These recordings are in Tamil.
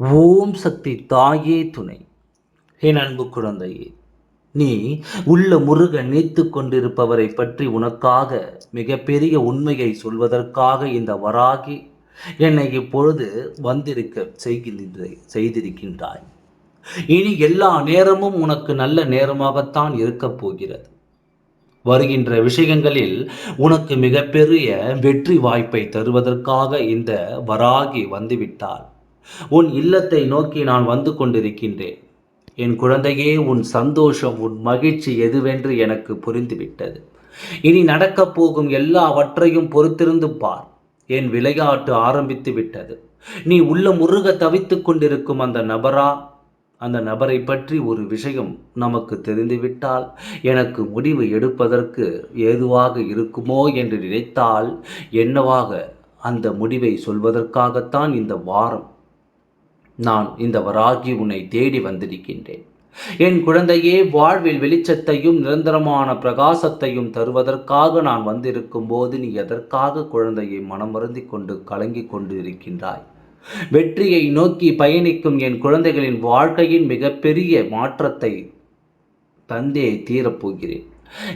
ஓம் சக்தி தாயே துணை. என் அன்பு குழந்தையே நீ உள்ள முருக நீத்து கொண்டிருப்பவரை பற்றி உனக்காக மிகப்பெரிய உண்மையை சொல்வதற்காக இந்த வராகி என்னை இப்பொழுது வந்திருக்க செய்கின்ற செய்திருக்கின்றாய். இனி எல்லா நேரமும் உனக்கு நல்ல நேரமாகத்தான் இருக்கப் போகிறது. வருகின்ற விஷயங்களில் உனக்கு மிகப்பெரிய வெற்றி வாய்ப்பை தருவதற்காக இந்த வராகி வந்துவிட்டாள். உன் இல்லத்தை நோக்கி நான் வந்து கொண்டிருக்கின்றேன். என் குழந்தையே உன் சந்தோஷம் உன் மகிழ்ச்சி எதுவென்று எனக்கு புரிந்துவிட்டது. இனி நடக்கப் போகும் எல்லாவற்றையும் பொறுத்திருந்து பார். என் விளையாட்டு ஆரம்பித்து விட்டது. நீ உள்ள முருக தவித்துக் கொண்டிருக்கும் அந்த நபரா? அந்த நபரை பற்றி ஒரு விஷயம் நமக்கு தெரிந்துவிட்டால் எனக்கு முடிவு எடுப்பதற்கு ஏதுவாக இருக்குமோ என்று நினைத்தால் என்னவாக அந்த முடிவை சொல்வதற்காகத்தான் இந்த வாரம் நான் இந்த வராகி உன்னை தேடி வந்திருக்கின்றேன். என் குழந்தையே வாழ்வில் வெளிச்சத்தையும் நிரந்தரமான பிரகாசத்தையும் தருவதற்காக நான் வந்திருக்கும் போது நீ எதற்காக குழந்தையை மனமருந்தி கொண்டு கலங்கி கொண்டு இருக்கின்றாய் வெற்றியை நோக்கி பயணிக்கும் என் குழந்தைகளின் வாழ்க்கையின் மிகப்பெரிய மாற்றத்தை தந்தே தீரப்போகிறேன்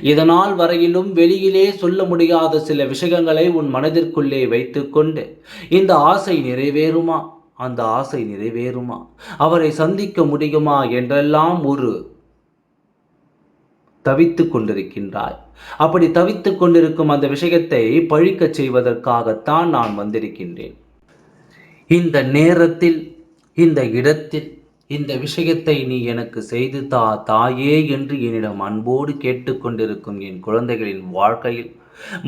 இதனால் வரையிலும் வெளியிலே சொல்ல முடியாத சில விஷயங்களை உன் மனதிற்குள்ளே வைத்துக்கொண்டு இந்த ஆசை நிறைவேறுமா? அந்த ஆசை நிறைவேறுமா? அவரை சந்திக்க முடியுமா என்றெல்லாம் ஒரு தவித்து கொண்டிருக்கின்றாய். அப்படி தவித்து கொண்டிருக்கும் அந்த விஷயத்தை பழிக்கச் செய்வதற்காகத்தான் நான் வந்திருக்கின்றேன். இந்த நேரத்தில் இந்த இடத்தில் இந்த விஷயத்தை நீ எனக்கு செய்து தா தாயே என்று என்னிடம் அன்போடு கேட்டுக்கொண்டிருக்கும் என் குழந்தைகளின் வாழ்க்கையில்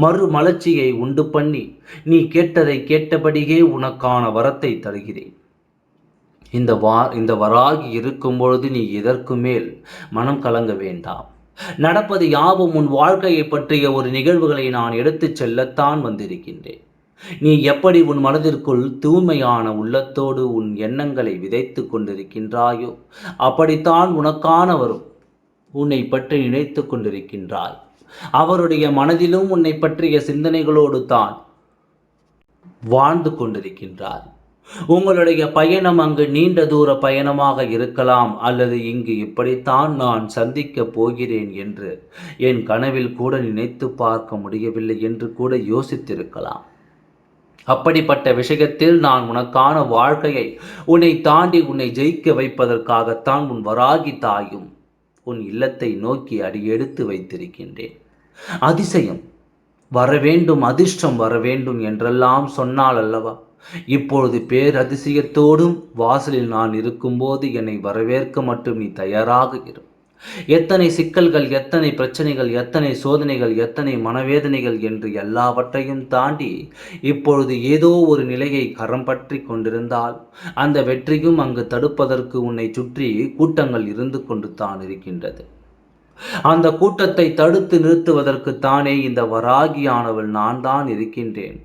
மறு மலர்ச்சியை உண்டு பண்ணி நீ கேட்டதை கேட்டபடியே உனக்கான வரத்தை தருகிறேன். இந்த வா இந்த வராகி இருக்கும் பொழுது நீ இதற்கு மேல் மனம் கலங்க வேண்டாம். நடப்பது யாவும் உன் வாழ்க்கையை பற்றிய ஒரு நிகழ்வுகளை நான் எடுத்துச் செல்லத்தான் வந்திருக்கின்றேன். நீ எப்படி உன் மனதிற்குள் தூய்மையான உள்ளத்தோடு உன் எண்ணங்களை விதைத்து கொண்டிருக்கின்றாயோ அப்படித்தான் உனக்கானவரும் உன்னை பற்றி நினைத்து கொண்டிருக்கின்றாய். அவருடைய மனதிலும் உன்னை பற்றிய சிந்தனைகளோடு தான் வாழ்ந்து கொண்டிருக்கின்றார் உங்களுடைய பயணம் அங்கு நீண்ட தூர பயணமாக இருக்கலாம் அல்லது இங்கு இப்படித்தான் நான் சந்திக்கப் போகிறேன் என்று என் கனவில் கூட நினைத்து பார்க்க முடியவில்லை என்று கூட யோசித்திருக்கலாம். அப்படிப்பட்ட விஷயத்தில் நான் உனக்கான வாழ்க்கையை உன்னை தாண்டி உன்னை ஜெயிக்க வைப்பதற்காகத்தான் உன் வராகி தாயும் உன் இல்லத்தை நோக்கி அடியெடுத்து வைத்திருக்கின்றேன். அதிசயம். வரவேண்டும் அதிர்ஷ்டம் வரவேண்டும் என்றெல்லாம் சொன்னால் அல்லவா? இப்பொழுது பேரதிசயத்தோடும் வாசலில் நான் இருக்கும்போது என்னை வரவேற்க மட்டும் நீ தயாராக இரு. எத்தனை சிக்கல்கள் எத்தனை பிரச்சனைகள் எத்தனை சோதனைகள் எத்தனை மனவேதனைகள் என்று எல்லாவற்றையும் தாண்டி இப்பொழுது ஏதோ ஒரு நிலையை கரம் பற்றி கொண்டிருந்தால் அந்த வெற்றியும் அங்கு தடுப்பதற்கு உன்னை சுற்றி கூட்டங்கள் இருந்து கொண்டு தான் இருக்கின்றது. அந்த கூட்டத்தை தடுத்து நிறுத்துவதற்கு தானே இந்த வராகியானவள் நான் தான் இருக்கின்றேன்.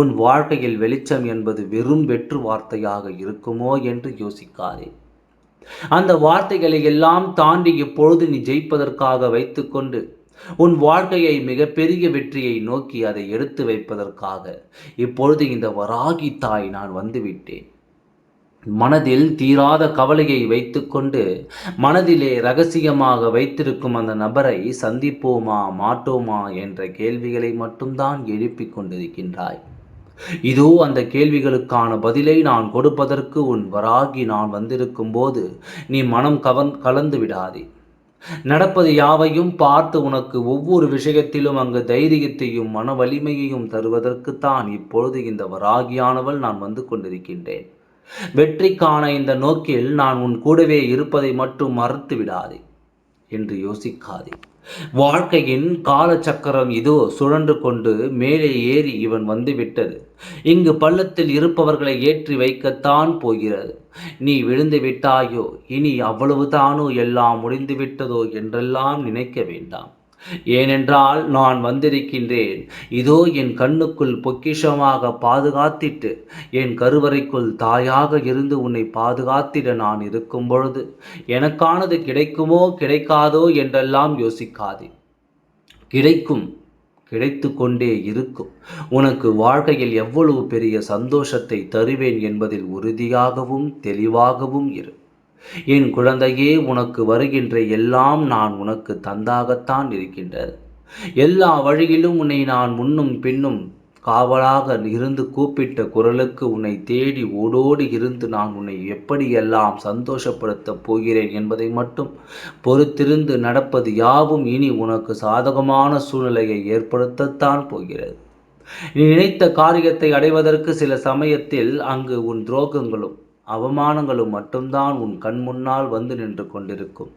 உன் வாழ்க்கையில் வெளிச்சம் என்பது வெறும் வெற்று வார்த்தையாக இருக்குமோ என்று யோசிக்காதே. அந்த வார்த்தைகளை எல்லாம் தாண்டி இப்பொழுது நீ ஜெயிப்பதற்காக வைத்துக்கொண்டு உன் வாழ்க்கையை மிகப்பெரிய வெற்றியை நோக்கி அதை எடுத்து வைப்பதற்காக. இப்பொழுது இந்த வராகி தாய் நான் வந்துவிட்டேன். மனதில் தீராத கவலையை வைத்துக்கொண்டு மனதிலே ரகசியமாக வைத்திருக்கும் அந்த நபரை சந்திப்போமா மாட்டோமா என்ற கேள்விகளை மட்டும்தான் எழுப்பிக் கொண்டிருக்கின்றாய். இதோ அந்த கேள்விகளுக்கான பதிலை நான் கொடுப்பதற்கு உன் வராகி நான் வந்திருக்கும் போது நீ மனம் கவன் கலந்து விடாதே. நடப்பது யாவையும் பார்த்து உனக்கு ஒவ்வொரு விஷயத்திலும் அங்கு தைரியத்தையும் மன வலிமையையும் தருவதற்குத்தான் இப்பொழுது இந்த வராகியானவள் நான் வந்து கொண்டிருக்கின்றேன். வெற்றிக்கான இந்த நோக்கில் நான் உன் கூடவே இருப்பதை மட்டும் மறுத்து விடாதே. என்று யோசிக்காதே. வாழ்க்கையின் காலச்சக்கரம் இதோ சுழன்று கொண்டு மேலே ஏறி இவன் வந்துவிட்டது. இங்கு பள்ளத்தில் இருப்பவர்களை ஏற்றி வைக்கத்தான் போகிறது. நீ விழுந்து விட்டாயோ? இனி அவ்வளவுதானோ? எல்லாம் முடிந்து விட்டதோ? என்றெல்லாம் நினைக்க வேண்டாம். ஏனென்றால் நான் வந்திருக்கின்றேன். இதோ என் கண்ணுக்குள் பொக்கிஷமாக பாதுகாத்திட்டு என் கருவறைக்குள் தாயாக இருந்து உன்னை பாதுகாத்திட நான் இருக்கும் பொழுது எனக்கானது கிடைக்குமோ கிடைக்காதோ என்றெல்லாம் யோசிக்காதே. கிடைக்கும் கிடைத்து கொண்டே இருக்கும். உனக்கு வாழ்க்கையில் எவ்வளவு பெரிய சந்தோஷத்தை தருவேன் என்பதில் உறுதியாகவும் தெளிவாகவும் இரு. என் குழந்தையே உனக்கு வருகின்ற எல்லாம் நான் உனக்கு தந்தாகத்தான் இருக்கின்றது. எல்லா வழியிலும் உன்னை நான் முன்னும் பின்னும் காவலாக இருந்து கூப்பிட்ட குரலுக்கு உன்னை தேடி ஓடோடு இருந்து நான் உன்னை எப்படியெல்லாம் சந்தோஷப்படுத்தப் போகிறேன் என்பதை மட்டும் பொறுத்திருந்து நடப்பது யாவும் இனி உனக்கு சாதகமான சூழ்நிலையை ஏற்படுத்தத்தான் போகிறது. நீ நினைத்த காரியத்தை அடைவதற்கு சில சமயத்தில் அங்கு உன் துரோகங்களும் அவமானங்களும் மட்டும்தான் உன் கண் முன்னால் வந்து நின்று கொண்டிருக்கும்.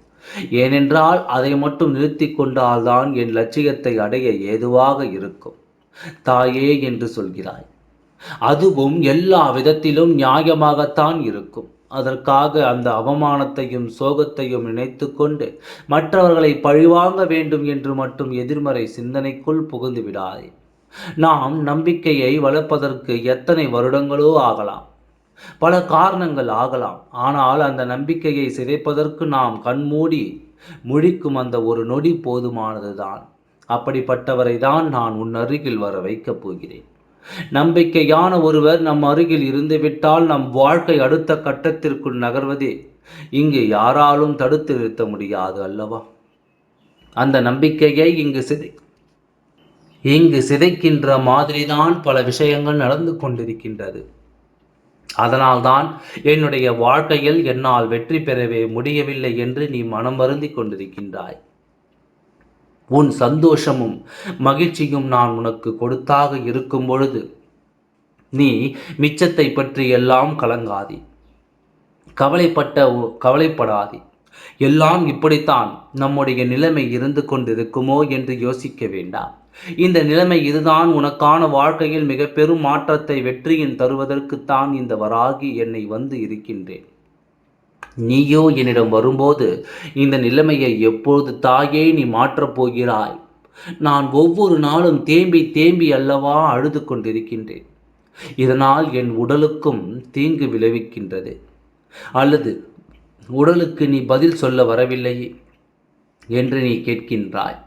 ஏனென்றால் அதை மட்டும் நிறுத்தி கொண்டால்தான் என் லட்சியத்தை அடைய ஏதுவாக இருக்கும். தாயே என்று சொல்கிறாய். அதுவும் எல்லா விதத்திலும் நியாயமாகத்தான் இருக்கும். அதற்காக அந்த அவமானத்தையும் சோகத்தையும் நினைத்து கொண்டு மற்றவர்களை பழிவாங்க வேண்டும் என்று மட்டும் எதிர்மறை சிந்தனைக்குள் புகுந்து விடாதே. நாம் நம்பிக்கையை வளர்ப்பதற்கு எத்தனை வருடங்களோ ஆகலாம். பல காரணங்கள் ஆகலாம். ஆனால் அந்த நம்பிக்கையை சிதைப்பதற்கு நாம் கண்மூடி முழிக்கும் அந்த ஒரு நொடி போதுமானதுதான். அப்படிப்பட்டவரை தான் நான் உன் அருகில் வர வைக்கப் போகிறேன். நம்பிக்கையான ஒருவர் நம் அருகில் இருந்துவிட்டால் நம் வாழ்க்கை அடுத்த கட்டத்திற்குள் நகர்வதே இங்கு யாராலும் தடுத்து நிறுத்த முடியாது அல்லவா? அந்த நம்பிக்கையை இங்கு சிதை இங்கு சிதைக்கின்ற மாதிரிதான் பல விஷயங்கள் நடந்து கொண்டிருக்கின்றது. அதனால்தான் என்னுடைய வாழ்க்கையில் என்னால் வெற்றி பெறவே முடியவில்லை என்று நீ மனம் வருந்தி கொண்டிருக்கின்றாய். உன் சந்தோஷமும் மகிழ்ச்சியும் நான் உனக்கு கொடுத்தாக இருக்கும் பொழுது நீ மிச்சத்தை பற்றி எல்லாம் கலங்காதி. கவலைப்பட்ட கவலைப்படாதி. எல்லாம் இப்படித்தான் நம்முடைய நிலைமை இருந்து கொண்டிருக்குமோ என்று யோசிக்க வேண்டாம். இந்த நிலைமை இதுதான். உனக்கான வாழ்க்கையில் மிக பெரும் மாற்றத்தை வெற்றியின் தருவதற்குத்தான் இந்த வராகி என்னை வந்து இருக்கின்றேன். நீயோ என்னிடம் வரும்போது இந்த நிலைமையை எப்பொழுது தாயே நீ மாற்றப் போகிறாய்? நான் ஒவ்வொரு நாளும் தேம்பி தேம்பி அல்லவா அழுது கொண்டிருக்கின்றேன். இதனால் என் உடலுக்கும் தீங்கு விளைவிக்கின்றது. அல்லது உடலுக்கு நீ பதில் சொல்ல வரவில்லை என்று நீ கேட்கின்றாய்.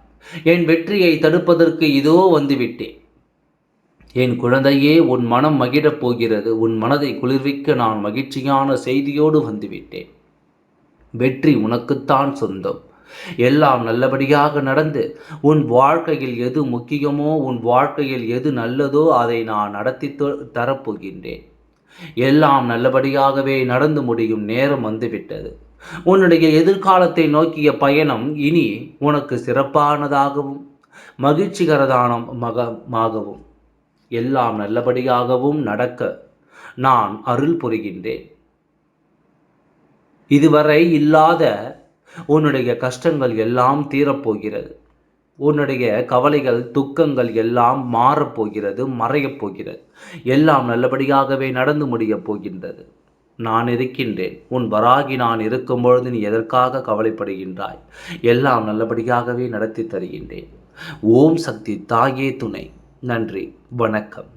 என் வெற்றியை தடுப்பதற்கு இதோ வந்துவிட்டேன். என் குழந்தையே உன் மனம் மகிழப் போகிறது. உன் மனதை குளிர்விக்க நான் மகிழ்ச்சியான செய்தியோடு வந்துவிட்டேன். வெற்றி உனக்குத்தான் சொந்தம். எல்லாம் நல்லபடியாக நடந்து உன் வாழ்க்கையில் எது முக்கியமோ உன் வாழ்க்கையில் எது நல்லதோ அதை நான் நடத்தி தரப்போகின்றேன் எல்லாம் நல்லபடியாகவே நடந்து முடியும் நேரம் வந்துவிட்டது. உன்னுடைய எதிர்காலத்தை நோக்கிய பயணம் இனி உனக்கு சிறப்பானதாகவும் மகிழ்ச்சிகரதான மகமாகவும் எல்லாம் நல்லபடியாகவும் நடக்க நான் அருள் புரிகின்றேன். இதுவரை இல்லாத உன்னுடைய கஷ்டங்கள் எல்லாம் தீரப்போகிறது. உன்னுடைய கவலைகள் துக்கங்கள் எல்லாம் மாறப்போகிறது மறையப் போகிறது. எல்லாம் நல்லபடியாகவே நடந்து முடியப் போகின்றது. நான் இருக்கின்றேன். உன் வராகி நான் இருக்கும் பொழுது நீ எதற்காக கவலைப்படுகின்றாய்? எல்லாம் நல்லபடியாகவே நடத்தி தருகின்றேன். ஓம் சக்தி தாயே துணை. நன்றி. வணக்கம்.